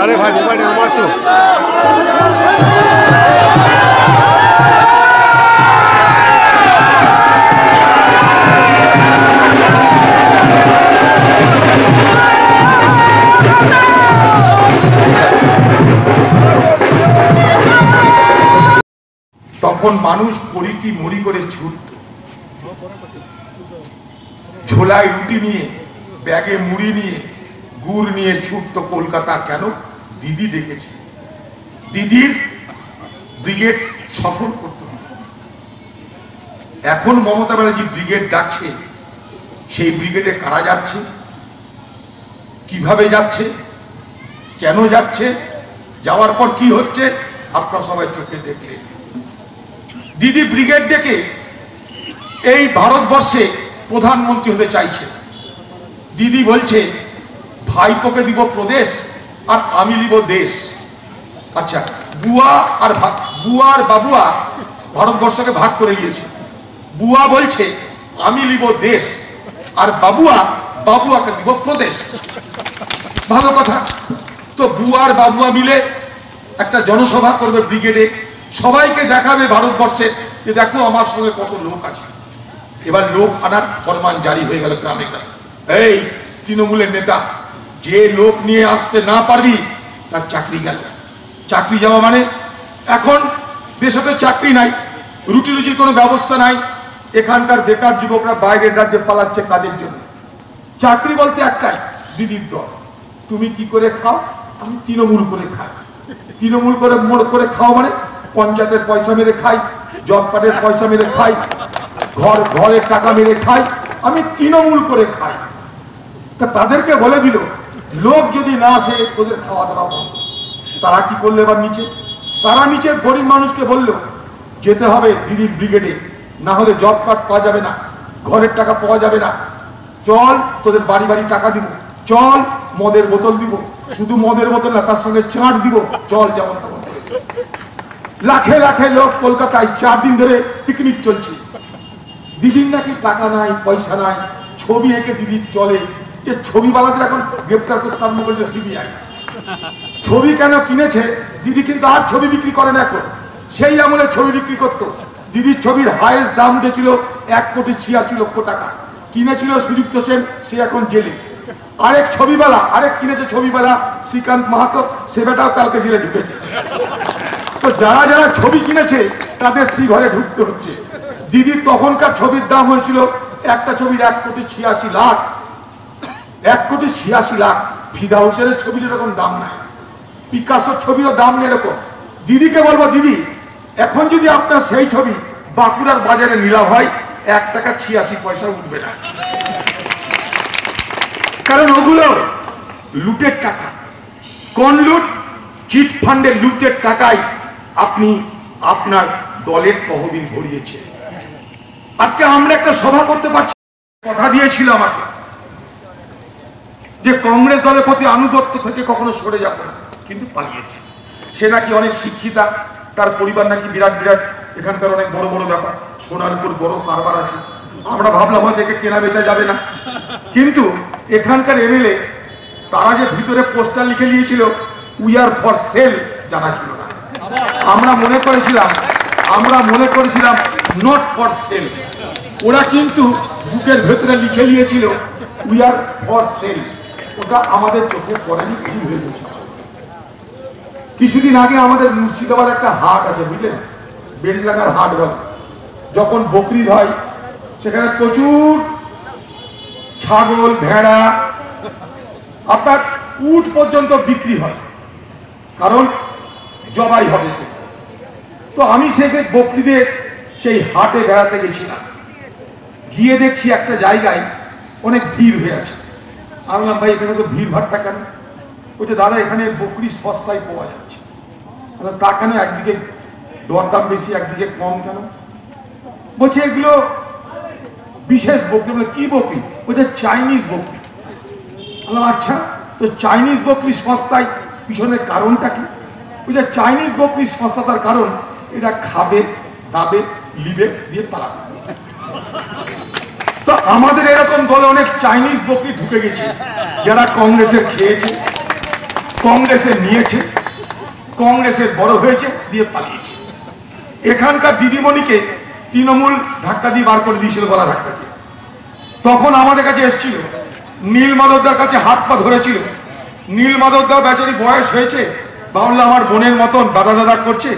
আরে ভাই মোবাইল আমার তো তখন মানুষ পরিকি মরি করে ছুটত? ঝোলায় রুটি নিয়ে ব্যাগে মুড়ি নিয়ে, গুড় নিয়ে ছুটতো কলকাতা। কেন? দিদি ডেকেছে। দিদির ব্রিগেড সফল করতে এখন মমতা ব্যানার্জি ব্রিগেড ডাকছে, সেই ব্রিগেডে কারা যাচ্ছে? কীভাবে যাচ্ছে? কেন যাচ্ছে? যাওয়ার পর কি হচ্ছে? আপনার সবাই চোখে দেখলে। দিদি ব্রিগেড ডেকে এই ভারতবর্ষে প্রধানমন্ত্রী হতে চাইছে। দিদি বলছে, ভাইপোকে দিব প্রদেশ আর আমি নিব দেশ। আচ্ছা বুয়া আর বুয়া আর বাবুয়া ভারতবর্ষকে ভাগ করে নিয়েছে। বুয়া বলছে, আমি নিব দেশ আর বাবুয়া, বাবুয়াকে দিব প্রদেশ। ভালো কথা। তো বুয়া আর বাবুয়া মিলে একটা জনসভা করবে ব্রিগেডে। সবাইকে দেখাবে ভারতবর্ষে যে দেখো আমার সঙ্গে কত লোক আছে। এবার লোক আনার ফরমান জারি হয়ে গেল গ্রামে গ্রামে। এই, তৃণমূলের নেতা, যে লোক নিয়ে আসতে না পারবি, তার চাকরি গেল। চাকরি যাওয়া মানে এখন দেশে তো চাকরি নাই, রুটি রুজির কোনো ব্যবস্থা নাই, এখানকার বেকার যুবকরা বাইরের রাজ্যে পালাচ্ছে কাজের জন্য? চাকরি বলতে একটাই, দিদির দল। তুমি কি করে খাও? আমি তৃণমূল করে খাই। তৃণমূল করে মোড় করে খাও মানে পঞ্চায়েতের পয়সা মেরে খাই, জব কার্ডের পয়সা মেরে খাই, ঘর ঘরের টাকা মেরে খাই, আমি তৃণমূল করে খাই। তা তাদেরকে বলে দিল, লোক যদি না আসে ওদের খাওয়া দাওয়া বন্ধ। তারা কি করল এবার নিচে? তারা নিচে গরিব মানুষকে বলল, যেতে হবে দিদির ব্রিগেডে, না হলে জব কার্ড পাওয়া যাবে না, ঘরের টাকা পাওয়া যাবে না। চল, তোদের বাড়ি বাড়ি টাকা দিব, চল, মদের বোতল দিব, শুধু মদের বোতল না, তার সঙ্গে চাট দিব, চল যেমন তেমন। লাখে লাখে লোক কলকাতায় চার দিন ধরে পিকনিক চলছে। দিদির নাকি টাকা নাই, পয়সা নাই, ছবি এঁকে দিদির চলে যে ছবিওয়ালাদের এখন গ্রেপ্তার করতে আরম্ভ করেছে সিবিআই। ছবি কেন কিনেছে? দিদি কিন্তু আর ছবি বিক্রি করে না এখন। সেই আমলে ছবি বিক্রি করত। দিদির ছবির হায়েস্ট দাম উঠেছিল এক কোটি ছিয়াশি লক্ষ টাকা। কিনেছিল সুযুক্ত সেন, সে এখন জেলে। আরেক ছবিওয়ালা, আরেক কিনেছে ছবিওয়ালা শ্রীকান্ত মাহাতো, সে বেটাও কালকে জেলে ঢুকেছে তো যারা যারা ছবি কিনেছে, তাদের শ্রী ঘরে ঢুকতে হচ্ছে। দিদির তখনকার ছবির দাম হয়েছিল, একটা ছবির এক কোটি ছিয়াশি লাখ। এক কোটি ছিয়াশি লাখ ফিদা হোসেনের ছবির এরকম দাম নাই। পিকাসোর ছবিরও দাম নেই এরকম। দিদিকে বলব, দিদি, এখন যদি আপনার সেই ছবি বাঁকুড়ার বাজারে নিলাম হয়, এক টাকা ছিয়াশি পয়সা উঠবে না। কারণ ওগুলো লুটের টাকা। কোন লুট? চিট ফান্ডের লুটের টাকায় আপনি আপনার দলের তহবিল ভরিয়েছে আজকে আমরা একটা সভা করতে পারছি। কথা দিয়েছিল আমাকে। যে কংগ্রেস দলের প্রতি আনুগত্য থেকে কখনো সরে যাবে না, কিন্তু পালিয়েছে। সে নাকি অনেক শিক্ষিতা, তার পরিবার নাকি বিরাট বিরাট, এখানকার অনেক বড় বড় ব্যাপার। সোনার উপর বড় কারবার আছে। আমরা ভাবলাম হয়তো একে কেনা বেচা যাবে না। কিন্তু এখানকার এমএলএ, তারা যে ভিতরে পোস্টার লিখে নিয়েছিল উই আর ফর সেল জানা ছিল না। আমরা মনে করেছিলাম, আমরা মনে করেছিলাম নট ফর সেল ওরা কিন্তু বুকের ভেতরে লিখে নিয়েছিল উই আর ফর সেল ওটা আমাদের চোখে পড়েনি হয়ে কিছুদিন আগে আমাদের মুর্শিদাবাদ একটা হাট আছে, বুঝলেন? বেলডাঙ্গার হাট বলে। যখন বকরিদ হয়, সেখানে প্রচুর ছাগল, ভেড়া, আপনার উট পর্যন্ত বিক্রি হয়, কারণ জবাই হবে সে। তো আমি সেখানে বকরিদের সেই হাটে বেড়াতে গেছিলাম। গিয়ে দেখছি একটা জায়গায় অনেক ভিড় হয়ে আছে। আমি বললাম ভাই, এখানে তো ভিড় ভাড়টা কেন বলছে দাদা, এখানে বকরি সস্তায় পাওয়া যাচ্ছে। তা কেন একদিকে দরদাম বেশি, একদিকে কম কেন? বলছে, এগুলো বিশেষ বকরি, বলে, কি বকরি? বলছে, চাইনিজ বকরি। বললাম আচ্ছা তো চাইনিজ বকরি সস্তায় পিছনের কারণটা কি? বলছে, চাইনিজ বকরি সস্তাতার কারণ এটা খাবে, দাবে, লিবে, দিয়ে পালাবে। তো আমাদের এরকম দলে অনেক চাইনিজ বকরি ঢুকে গেছে। যারা কংগ্রেসের খেয়েছে কংগ্রেসের নিয়েছে কংগ্রেসের বড় হয়েছে, দিয়ে পালিয়েছে। এখানকার দিদিমণিকে তৃণমূল ধাক্কা দিয়ে বার করে দিয়েছিল গলা ধাক্কা দিয়ে। তখন আমাদের কাছে এসেছিল, নীল মাধবদার কাছে হাত পা ধরেছিল, নীল মাধবদা বেচারি বয়স হয়েছে ভাবলে আমার বোনের মতন, দাদা দাদা করছে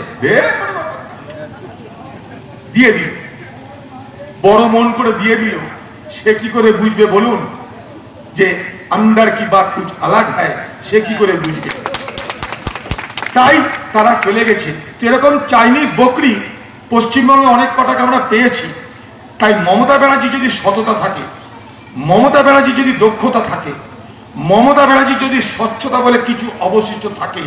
দিয়ে দিল। বড় মন করে দিয়ে দিল। সে কি করে বুঝবে বলুন? যে আন্দার কি বাত কুছ আলাগ হয়, সে কি করে বুঝবে? তাই তারা চলে গেছে। যেরকম চাইনিজ বকরি পশ্চিমবঙ্গে অনেক কটাকে আমরা পেয়েছি। তাই মমতা ব্যানার্জি যদি সততা থাকে, মমতা ব্যানার্জি যদি দক্ষতা থাকে, মমতা ব্যানার্জি যদি স্বচ্ছতা বলে কিছু অবশিষ্ট থাকে,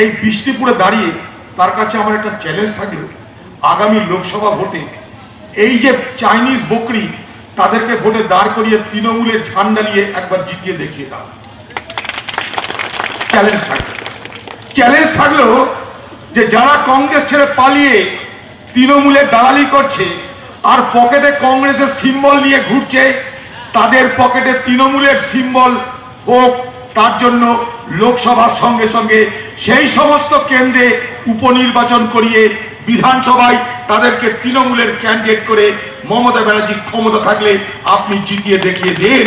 এই বৃষ্টিপুরে দাঁড়িয়ে তার কাছে আমার একটা চ্যালেঞ্জ থাকে আগামী লোকসভা ভোটে এই যে চাইনিজ বকরি তাদেরকে ভোটে দাঁড় করিয়ে তৃণমূলের ঝান্ডা নিয়ে একবার জিতিয়ে দেখিয়ে দাও। চ্যালেঞ্জ থাকে চ্যালেঞ্জ থাকল যে যারা কংগ্রেস ছেড়ে পালিয়ে তৃণমূলের দালালি করছে আর পকেটে কংগ্রেসের সিম্বল নিয়ে ঘুরছে, তাদের পকেটে তৃণমূলের সিম্বল হোক, তার জন্য লোকসভার সঙ্গে সঙ্গে সেই সমস্ত কেন্দ্রে উপনির্বাচন করিয়ে বিধানসভায় তাদেরকে তৃণমূলের ক্যান্ডিডেট করে মমতা ব্যানার্জি ক্ষমতা থাকলে আপনি জিতিয়ে দেখিয়ে দিন।